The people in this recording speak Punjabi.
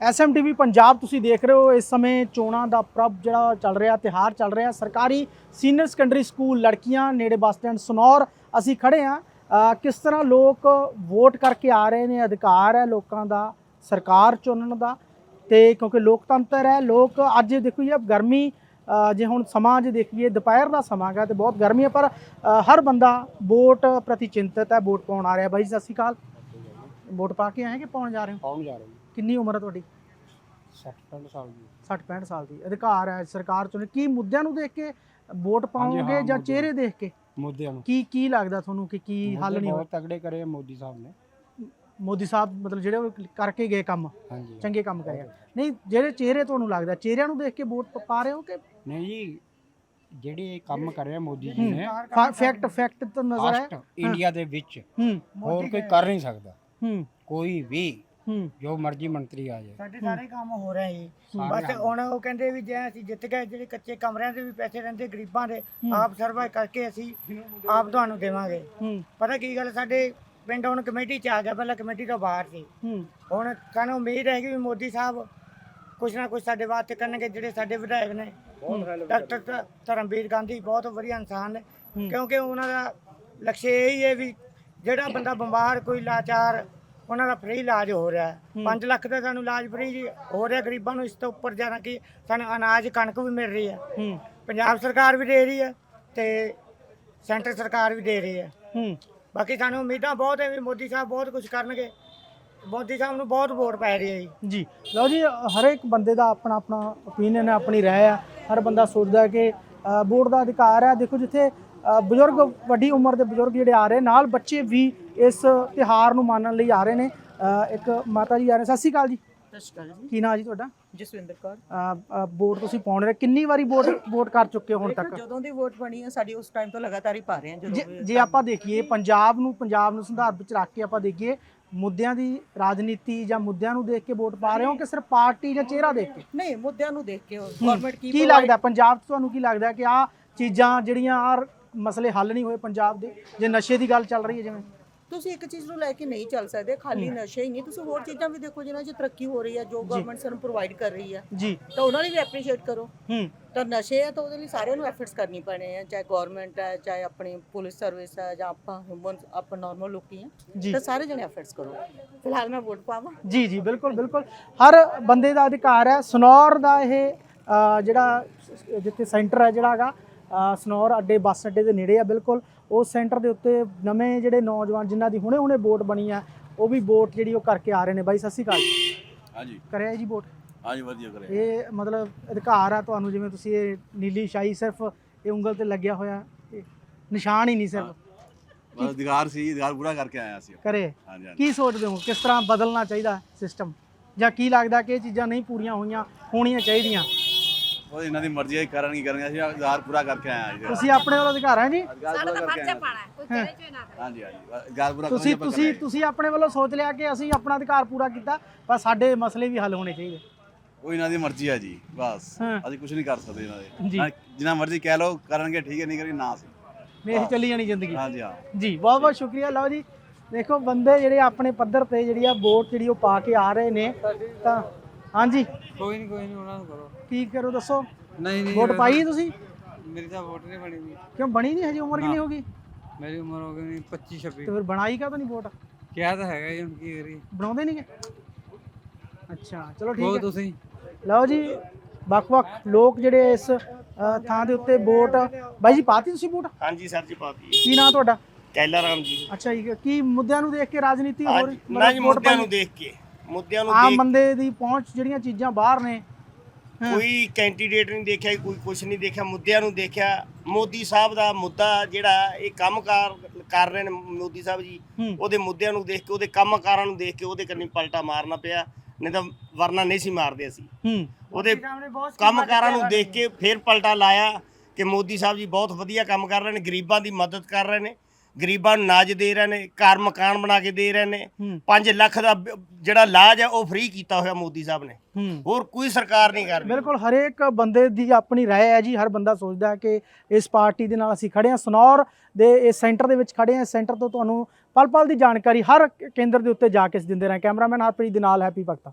ਐਸਐਮਟੀਵੀ ਪੰਜਾਬ ਤੁਸੀਂ ਦੇਖ ਰਹੇ ਹੋ। ਇਸ ਸਮੇਂ ਚੋਣਾਂ ਦਾ ਪ੍ਰਭ ਜਿਹੜਾ ਚੱਲ ਰਿਹਾ, ਤਿਹਾਰ ਚੱਲ ਰਿਹਾ। ਸਰਕਾਰੀ ਸੀਨੀਅਰ ਸੈਕੰਡਰੀ ਸਕੂਲ ਲੜਕੀਆਂ ਨੇੜੇ ਬੱਸ ਸਟੈਂਡ ਸਨੌਰ। ਅਸੀਂ ਖੜੇ ਆ ਕਿਸ ਤਰ੍ਹਾਂ ਲੋਕ ਵੋਟ ਕਰਕੇ ਆ ਰਹੇ ਨੇ? ਅਧਿਕਾਰ ਹੈ ਲੋਕਾਂ ਦਾ, ਸਰਕਾਰ ਚੁਣਨ ਦਾ। ਤੇ ਕਿਉਂਕਿ ਲੋਕਤੰਤਰ ਹੈ, ਲੋਕ ਅੱਜ ਦੇਖੋ ਜੀ ਗਰਮੀ ਜੇ ਹੁਣ ਸਮਾਂ ਜੇ ਦੇਖੀਏ, ਦੁਪਹਿਰ ਦਾ ਸਮਾਂ ਹੈਗਾ ਤੇ ਬਹੁਤ ਗਰਮੀ ਹੈ, ਪਰ ਹਰ ਬੰਦਾ ਵੋਟ ਪ੍ਰਤੀ ਚਿੰਤਤ ਹੈ, ਵੋਟ ਪਾਉਣ ਆ ਰਿਹਾ। ਬਾਈ ਸਤਿ ਸ਼੍ਰੀ ਅਕਾਲ। ਵੋਟ ਪਾ ਕੇ ਆਏ ਕਿ ਪਾਉਣ ਜਾ ਰਹੇ ਹੋ? ਕੌਣ ਜਾ ਰਹੇ ਕਿੰਨੀ ਉਮਰ ਹੈ ਤੁਹਾਡੀ? 60 65 ਸਾਲ ਦੀ। 60 65 ਸਾਲ ਦੀ। ਅਧਿਕਾਰ ਹੈ ਸਰਕਾਰ ਚੁਣੇ ਕੀ ਮੁੱਦਿਆਂ ਨੂੰ ਦੇਖ ਕੇ ਵੋਟ ਪਾਓਗੇ ਹਾਂ, ਜਾਂ। ਚਿਹਰੇ ਦੇਖ ਕੇ? ਮੁੱਦਿਆਂ ਨੂੰ। ਕੀ ਕੀ ਲੱਗਦਾ ਤੁਹਾਨੂੰ ਕਿ ਕੀ ਹੱਲ ਨਹੀਂ ਹੋਇਆ? ਤਗੜੇ ਕਰੇ ਮੋਦੀ ਸਾਹਿਬ ਨੇ। ਮੋਦੀ ਸਾਹਿਬ ਮਤਲਬ ਜਿਹੜੇ ਉਹ ਕਰਕੇ ਗਏ ਕੰਮ। ਚੰਗੇ ਕੰਮ ਕਰੇ ਆ। ਨਹੀਂ ਜਿਹੜੇ ਚਿਹਰੇ ਤੁਹਾਨੂੰ ਲੱਗਦਾ ਚਿਹਰਿਆਂ ਨੂੰ ਦੇਖ ਕੇ ਵੋਟ ਪ- ਰਹੇ ਹੋ ਕਿ ਨਹੀਂ ਜੀ ਜਿਹੜੇ ਕੰਮ ਕਰਿਆ ਮੋਦੀ ਜੀ ਨੇ ਫੈਕਟ ਫੈਕਟ ਤਾਂ ਨਜ਼ਰ ਹੈ ਇੰਡੀਆ ਦੇ ਵਿੱਚ ਹੋਰ ਕੋਈ ਕਰ ਨਹੀਂ ਸਕਦਾ। ਹੂੰ। ਕੋਈ ਵੀ ਹੂੰ। ਜੋ ਮਰਜ਼ੀ ਮੰਤਰੀ ਆ ਜਾਏ। ਸਾਡੇ ਸਾਰੇ ਕੰਮ ਹੋ ਰਹੇ ਜੀ। ਸਾਰੇ ਬਸ ਕੰਮ। ਹੁਣ ਉਹ ਕਹਿੰਦੇ ਵੀ ਜੇ ਅਸੀਂ ਜਿੱਤ ਗਏ ਜਿਹੜੇ ਕੱਚੇ ਕਮਰਿਆਂ ਦੇ ਵੀ ਪੈਸੇ ਰਹਿੰਦੇ ਗਰੀਬਾਂ ਦੇ ਆਪ ਸਰਵਾਈ ਕਰਕੇ ਅਸੀਂ ਆਪ ਤੁਹਾਨੂੰ ਦੇਵਾਂਗੇ। ਹੂੰ। ਪਤਾ ਕੀ ਗੱਲ ਸਾਡੇ ਪਿੰਡ ਹੁਣ ਕਮੇਟੀ ਚ ਆ ਗਿਆ ਪਹਿਲਾਂ ਕਮੇਟੀ ਤੋਂ ਬਾਹਰ ਸੀ। ਹੂੰ। ਹੁਣ ਸਾਨੂੰ ਉਮੀਦ ਹੈਗੀ ਵੀ ਮੋਦੀ ਸਾਹਿਬ ਕੁਛ ਨਾ ਕੁਛ ਸਾਡੇ ਵਾਸਤੇ ਕਰਨਗੇ ਜਿਹੜੇ ਸਾਡੇ ਵਿਧਾਇਕ ਨੇ। ਡਾਕਟਰ ਧ- ਧਰਮਵੀਰ ਗਾਂਧੀ ਬਹੁਤ ਵਧੀਆ ਇਨਸਾਨ ਨੇ। ਕਿਉਂਕਿ ਉਹਨਾਂ ਦਾ ਲਕਸ਼ ਇਹ ਹੀ ਹੈ ਵੀ ਜਿਹੜਾ ਬੰਦਾ ਬਿਮਾਰ ਕੋਈ ਲਾਚਾਰ ਉਹਨਾਂ ਦਾ ਫ੍ਰੀ ਇਲਾਜ ਹੋ ਰਿਹਾ। ਹੈ। 5 ਲੱਖ ਦਾ ਸਾਨੂੰ ਇਲਾਜ ਫ੍ਰੀ ਹੋ ਰਿਹਾ। ਗਰੀਬਾਂ ਨੂੰ ਇਸ ਤੋਂ ਉੱਪਰ ਜਾਣਾ ਕਿ ਸਾਨੂੰ ਅਨਾਜ ਕਣਕ ਵੀ ਮਿਲ ਰਹੀ ਹੈ। ਪੰਜਾਬ ਸਰਕਾਰ ਵੀ ਦੇ ਰਹੀ ਹੈ ਤੇ ਸੈਂਟਰ ਸਰਕਾਰ ਵੀ ਦੇ ਰਹੀ ਹੈ। ਬਾਕੀ ਸਾਨੂੰ ਉਮੀਦਾਂ ਬਹੁਤ ਹੈ ਵੀ ਮੋਦੀ ਸਾਹਿਬ ਬਹੁਤ ਕੁਝ ਕਰਨਗੇ। ਮੋਦੀ ਸਾਹਿਬ ਨੂੰ ਬਹੁਤ ਵੋਟ ਪੈ ਰਹੀ ਹੈ ਜੀ। ਜੀ। ਲਓ ਜੀ ਹਰੇਕ ਬੰਦੇ ਦਾ ਆਪਣਾ ਆਪਣਾ ਓਪੀਨੀਅਨ ਹੈ ਆਪਣੀ ਰਾਏ ਹੈ। ਹਰ ਬੰਦਾ ਸੋਚਦਾ ਹੈ ਕਿ ਵੋਟ ਦਾ ਅਧਿਕਾਰ ਹੈ। ਦੇਖੋ ਜਿੱਥੇ ਬਜ਼ੁਰਗ ਵੱਡੀ ਉਮਰ ਦੇ ਬਜ਼ੁਰਗ ਜਿਹੜੇ ਆ ਰਹੇ ਨਾਲ ਬੱਚੇ ਵੀ ਇਸ ਤਿਹਾਰ ਨੂੰ ਮੰਨਣ ਲਈ ਆ ਰਹੇ ਨੇ। ਇੱਕ ਮਾਤਾ ਜੀ ਆ ਰਹੇ ਸਤਿ ਸ਼੍ਰੀ ਅਕਾਲ ਜੀ। ਸਤਿ ਸ਼੍ਰੀ ਅਕਾਲ ਜੀ। ਕੀ ਨਾਂ ਜੀ ਤੁਹਾਡਾ? ਜਸਵਿੰਦਰ ਕੌਰ। ਵੋਟ ਤੁਸੀਂ ਪਾਉਣ ਰਹੇ ਕਿੰਨੀ ਵਾਰੀ ਵੋਟ ਵੋਟ ਕਰ ਚੁੱਕੇ ਹੋ ਹੁਣ ਤੱਕ? ਜਦੋਂ ਦੀ ਵੋਟ ਬਣੀ ਹੈ ਸਾਡੀ ਉਸ ਟਾਈਮ ਤੋਂ ਲਗਾਤਾਰ ਹੀ ਪਾ ਰਹੇ ਹਾਂ ਜੇ ਜਦੋਂ ਜੇ ਆਪਾਂ ਦੇਖੀਏ ਪੰਜਾਬ ਨੂੰ ਪੰਜਾਬ ਨੂੰ ਸੰਦਰਭ ਵਿੱਚ ਰੱਖ ਕੇ ਆਪਾਂ ਦੇਖੀਏ ਮੁੱਦਿਆਂ ਦੀ ਰਾਜਨੀਤੀ ਜਾਂ ਮੁੱਦਿਆਂ ਨੂੰ ਦੇਖ ਕੇ ਵੋਟ ਪਾ ਰਹੇ ਹੋ ਕਿ ਸਿਰਫ ਪਾਰਟੀ ਜਾਂ ਚਿਹਰਾ ਦੇਖ ਕੇ? ਨਹੀਂ ਮੁੱਦਿਆਂ ਨੂੰ ਦੇਖ ਕੇ ਗਵਰਨਮੈਂਟ ਕੀ ਕੀ ਲੱਗਦਾ ਪੰਜਾਬ 'ਚ ਤੁਹਾਨੂੰ ਕੀ ਲੱਗਦਾ ਕਿ ਆ ਚੀਜ਼ਾਂ ਜਿਹੜੀਆਂ ਆ ਮਸਲੇ ਹੱਲ ਨਹੀਂ ਹੋਏ ਪੰਜਾਬ ਦੇ ਜੇ ਨਸ਼ੇ ਦੀ ਗੱਲ ਚੱਲ ਰਹੀ ਹੈ ਜਿਵੇਂ। ਤੁਸੀਂ ਇੱਕ ਚੀਜ਼ ਨੂੰ ਲੈ ਕੇ ਨਹੀਂ ਚੱਲ ਸਕਦੇ ਖਾਲੀ ਨਸ਼ੇ ਹੀ ਨਹੀਂ ਤੁਸੀਂ ਹੋਰ ਚੀਜ਼ਾਂ ਵੀ ਦੇਖੋ ਜਿਨ੍ਹਾਂ 'ਚ ਤਰੱਕੀ ਹੋ ਰਹੀ ਹੈ ਜੋ ਗਵਰਨਮੈਂਟ ਸਾਨੂੰ ਪ੍ਰੋਵਾਈਡ ਕਰ ਰਹੀ ਹੈ। ਜੀ। ਤਾਂ ਉਹਨਾਂ ਲਈ ਵੀ ਐਪਰੀਸ਼ੀਏਟ ਕਰੋ। ਹੂੰ। ਤਾਂ ਨਸ਼ੇ ਹੈ ਤਾਂ ਉਹਦੇ ਲਈ ਸਾਰਿਆਂ ਨੂੰ ਐਫਰਟਸ ਕਰਨੀ ਪੈਣੇ ਆ ਚਾਹੇ ਗਵਰਨਮੈਂਟ ਹੈ ਚਾਹੇ ਆਪਣੀ ਪੁਲਿਸ ਸਰਵਿਸ ਹੈ ਜਾਂ ਆਪਾਂ ਹਿਊਮਨ ਆਪਾਂ ਨਾਰਮਲ ਲੋਕੀ ਆ। ਤਾਂ ਸਾਰੇ ਜਣੇ ਐਫਰਟਸ ਕਰੋ। ਫਿਲਹਾਲ ਮੈਂ ਵੋਟ ਪਾਵਾਂ। ਜੀ ਜੀ ਬਿਲਕੁਲ ਬਿਲਕੁਲ। ਹਰ ਬੰਦੇ ਦਾ ਅਧਿਕਾਰ ਹੈ। ਸਨੌਰ ਦਾ ਇਹ ਜਿਹੜਾ ਜਿੱਥੇ ਸੈਂਟਰ ਹੈ ਜਿਹੜਾ ਹੈਗਾ ਸਨੌਰ ਅੱਡੇ ਬੱਸ ਅੱਡੇ ਦੇ ਨੇੜੇ ਆ ਬਿਲਕੁਲ। ਉਸ ਸੈਂਟਰ ਦੇ ਉੱਤੇ ਨਵੇਂ ਜਿਹੜੇ ਨੌਜਵਾਨ ਜਿਨ੍ਹਾਂ ਦੀ ਹੁਣੇ ਹੁਣੇ ਵੋਟ ਬਣੀ ਆ ਉਹ ਵੀ ਵੋਟ ਜਿਹੜੀ ਉਹ ਕਰਕੇ ਆ ਰਹੇ ਨੇ। ਬਾਈ ਸਤਿ ਸ਼੍ਰੀ ਅਕਾਲ ਹਾਂਜੀ। ਕਰਿਆ ਜੀ ਵੋਟ ਹਾਂਜੀ ਵਧੀਆ ਕਰੇ ਇਹ ਮਤਲਬ ਅਧਿਕਾਰ ਆ ਤੁਹਾਨੂੰ ਜਿਵੇਂ ਤੁਸੀਂ ਇਹ ਨੀਲੀ ਸ਼ਾਹੀ ਸਿਰਫ ਇਹ ਉਂਗਲ ਤੇ ਲੱਗਿਆ ਹੋਇਆ ਨਿਸ਼ਾਨ ਹੀ ਨਹੀਂ ਸਿਰਫ। ਬਸ ਅਧਿਕਾਰ ਸੀ ਅਧਿਕਾਰ ਪੂਰਾ ਕਰਕੇ ਆਇਆ ਸੀ। ਕਰੇ। ਕੀ ਸੋਚਦੇ ਹੋ ਕਿਸ ਤਰ੍ਹਾਂ ਬਦਲਣਾ ਚਾਹੀਦਾ ਸਿਸਟਮ ਜਾਂ ਕੀ ਲੱਗਦਾ ਕਿ ਇਹ ਚੀਜ਼ਾਂ ਨਹੀਂ ਪੂਰੀਆਂ ਹੋਈਆਂ ਹੋਣੀਆਂ ਚਾਹੀਦੀਆਂ? ਉਹ ਇਹਨਾਂ ਦੀ ਮਰਜ਼ੀ ਹੈ ਕਰਨ ਕੀ ਕਰਨਗੇ? ਅਸੀਂ ਅਧਿਕਾਰ ਪੂਰਾ ਕਰਕੇ ਆਇਆ ਜੀ। ਤੁਸੀਂ ਆਪਣੇ ਵੱਲੋਂ ਅਧਿਕਾਰ ਹੈ ਜੀ ਅਧਿਕਾਰ ਪੂਰਾ ਕਰਕੇ ਆਏ ਹਾਂਜੀ ਹਾਂਜੀ। ਅਧਿਕਾਰ ਪੂਰਾ ਤੁਸੀਂ ਤੁਸੀਂ ਤੁਸੀਂ ਆਪਣੇ ਵੱਲੋਂ ਸੋਚ ਲਿਆ ਕਿ ਅਸੀਂ ਆਪਣਾ ਅਧਿਕਾਰ ਪੂਰਾ ਕੀਤਾ ਪਰ ਸਾਡੇ ਮਸਲੇ ਵੀ ਹੱਲ ਹੋਣੇ ਚਾਹੀਦੇ। ਉਹ ਇਹਨਾਂ ਦੀ ਮਰਜ਼ੀ ਹੈ ਜੀ ਬਸ। ਹਾਂ। ਅਸੀਂ ਕੁਝ ਨਹੀਂ ਕਰ ਸਕਦੇ ਇਹਨਾਂ ਦੇ। ਜੀ। ਹਾਂ, ਜਿੰਨਾ ਮਰਜ਼ੀ ਕਹਿ ਲਓ ਕਰਨਗੇ ਠੀਕ ਹੈ ਨਹੀਂ ਕਰੀ ਨਾ ਸੀ ਮੇਰੀ ਚੱਲੀ ਜਾਣੀ ਜ਼ਿੰਦਗੀ। ਹਾਂਜੀ ਹਾਂ। ਜੀ ਬਹੁਤ ਬਹੁਤ ਸ਼ੁਕਰੀਆ। ਲਓ ਜੀ ਦੇਖੋ ਬੰਦੇ ਜਿਹੜੇ ਆਪਣੇ ਪੱਧਰ ਤੇ ਜਿਹੜੀ ਆ ਵੋਟ ਜਿਹੜੀ ਉਹ ਪਾ ਕੇ ਆ ਰਹੇ ਨੇ ਤਾਂ ਹਾਂਜੀ। ਕੋਈ ਨਹੀਂ ਕੋਈ ਨਹੀਂ ਉਹਨਾਂ ਨੂੰ ਕਰੋ। ਕੀ ਕਰੋ ਦੱਸੋ? ਨਹੀਂ ਨਹੀਂ ਵੋਟ ਪਾਈ ਤੁਸੀਂ? ਮੇਰੀ ਤਾਂ ਵੋਟ ਨਹੀਂ ਬਣੀ ਕਿਉਂ ਬਣੀ ਨਹੀਂ ਹਜੇ ਉਮਰ ਕਿੰਨੀ ਹੋ ਗਈ? ਮੇਰੀ ਉਮਰ ਹੋ ਗਈ 25 26 ਤੇ ਫਿਰ ਬਣਾਈ ਕਾ ਤਾਂ ਨਹੀਂ ਵੋਟ? ਕਿਹਾ ਤਾਂ ਹੈਗਾ ਜੀ ਹੁਣ ਕੀ ਕਰੀ ਬਣਾਉਂਦੇ ਨਹੀਂਗੇ ਅੱਛਾ ਚਲੋ ਠੀਕ ਹੈ। ਤੁਸੀਂ। ਲਓ ਜੀ ਵੱਖ-ਵੱਖ ਲੋਕ ਜਿਹੜੇ ਇਸ ਥਾਂ ਦੇ ਉੱਤੇ ਵੋਟ ਬਾਈ ਜੀ ਪਾਤੀ ਤੁਸੀਂ ਵੋਟ? ਹਾਂਜੀ ਸਰ ਜੀ ਪਾਤੀ। ਕੀ ਨਾਂ ਤੁਹਾਡਾ? ਕੈਲਾ ਰਾਮ ਜੀ। ਅੱਛਾ ਜੀ ਕੀ ਮੁੱਦਿਆਂ ਨੂੰ ਦੇਖ ਕੇ ਰਾਜਨੀਤੀ ਨਾ ਜੀ ਵੋਟ ਮੁੱਦਿਆਂ? ਨੂੰ ਦੇਖ ਕੇ। ਮੁੱਦਿਆਂ ਨੂੰ ਆਮ ਦੇਖ ਬੰਦੇ ਦੀ ਪਹੁੰਚ ਜਿਹੜੀਆਂ ਚੀਜ਼ਾਂ ਬਾਹਰ ਨੇ। ਹਾਂ। ਕੋਈ ਕੈਂਡੀਡੇਟ ਨਹੀਂ ਦੇਖਿਆ ਕੋਈ ਕੁਝ ਨਹੀਂ ਦੇਖਿਆ ਮੁੱਦਿਆਂ ਨੂੰ ਦੇਖਿਆ। ਮੋਦੀ ਸਾਹਿਬ ਦਾ ਮੁੱਦਾ ਜਿਹੜਾ ਇਹ ਕੰਮਕਾਰ ਕਰ ਰਹੇ ਨੇ ਮੋਦੀ ਸਾਹਿਬ ਜੀ। ਹੂੰ। ਉਹਦੇ ਮੁੱਦਿਆਂ ਨੂੰ ਦੇਖ ਕੇ ਉਹਦੇ ਕੰਮਕਾਰਾਂ ਨੂੰ ਦੇਖ ਕੇ ਉਹਦੇ ਕੰਨੀ ਪਲਟਾ ਮਾਰਨਾ ਪਿਆ। ਨਹੀਂ ਤਾਂ ਵਰਨਾ ਨਹੀਂ ਸੀ ਮਾਰਦੇ ਅਸੀਂ। ਹੂੰ। ਉਹਦੇ ਸਾਹਿਬ ਨੇ ਕੰਮਕਾਰਾਂ ਦੇਖ ਕੇ ਫੇਰ ਪਲਟਾ ਲਾਇਆ ਕਿ ਮੋਦੀ ਸਾਹਿਬ ਜੀ ਬਹੁਤ ਵਧੀਆ ਕੰਮ ਕਰ ਰਹੇ ਨੇ ਗਰੀਬਾਂ ਦੀ ਮਦਦ ਕਰ ਰਹੇ ਨੇ। ਗਰੀਬਾਂ ਨੂੰ ਨਾਜ ਦੇ ਰਹੇ ਨੇ ਘਰ ਮਕਾਨ ਬਣਾ ਕੇ ਦੇ ਰਹੇ ਨੇ। ਹੂੰ। 5 ਲੱਖ ਦਾ ਬ- ਜਿਹੜਾ ਇਲਾਜ ਹੈ ਉਹ ਫ੍ਰੀ ਕੀਤਾ ਹੋਇਆ ਮੋਦੀ ਸਾਹਿਬ ਨੇ। ਹੂੰ। ਹੋਰ ਕੋਈ ਸਰਕਾਰ ਨਹੀਂ ਕਰ ਰਹੀ। ਬਿਲਕੁਲ ਹਰੇਕ ਬੰਦੇ ਦੀ ਆਪਣੀ ਰਾਏ ਹੈ ਜੀ। ਹਰ ਬੰਦਾ ਸੋਚਦਾ ਹੈ ਕਿ ਇਸ ਪਾਰਟੀ ਦੇ ਨਾਲ ਅਸੀਂ ਖੜੇ ਹਾਂ। ਸਨੌਰ ਦੇ ਇਸ ਸੈਂਟਰ ਦੇ ਵਿੱਚ ਖੜੇ ਹਾਂ। ਸੈਂਟਰ ਤੋਂ ਤੁਹਾਨੂੰ ਪਲ ਪਲ ਦੀ ਜਾਣਕਾਰੀ ਹਰ ਕੇਂਦਰ ਦੇ ਉੱਤੇ ਜਾ ਕੇ ਅਸੀਂ ਦਿੰਦੇ ਰਹੇ ਕੈਮਰਾਮੈਨ ਹਰਪ੍ਰੀਤ ਦੇ ਨਾਲ ਹੈਪੀ ਭਗਤਾ।